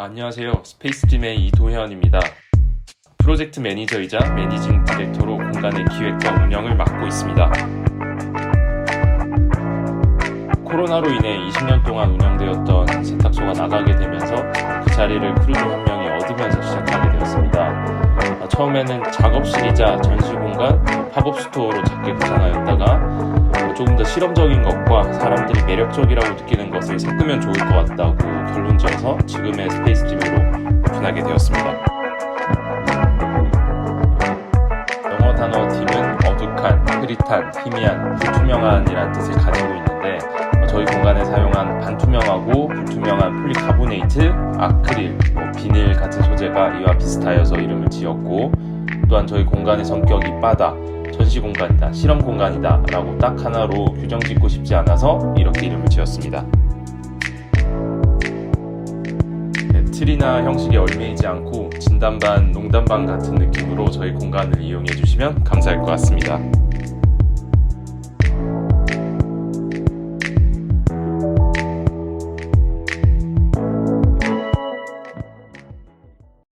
안녕하세요. 스페이스팀의 이도현입니다. 프로젝트 매니저이자 매니징 디렉터로 공간의 기획과 운영을 맡고 있습니다. 코로나로 인해 20년 동안 운영되었던 세탁소가 나가게 되면서 그 자리를 크루 중한 명이 얻으면서 시작하게 되었습니다. 아, 처음에는 작업실이자 전시 공간, 팝업 스토어로 작게 구상하였다가 어, 조금 더 실험적인 것과 사람들이 매력적이라고 느끼는 것을 섞으면 좋을 것 같다고 결론지어서 지금의 스페이스팀으로 오픈하게 되었습니다. 영어 단어 팀은 어둑한, 흐릿한, 희미한, 불투명한이라는 뜻을 가지고 있는데 어, 저희 공간에 사용한 반투명하고 불투명한 폴리카보네이트, 아크릴, 뭐 비닐 같은 소재가 이와 비슷하여서 이름을 지었고 또한 저희 공간의 성격이 바다, 전시 공간이다, 실험 공간이다 라고 딱 하나로 규정 짓고 싶지 않아서 이렇게 이름을 지었습니다. 틀이나 형식에 얽매이지 않고 진단반, 농담반 같은 느낌으로 저희 공간을 이용해 주시면 감사할 것 같습니다.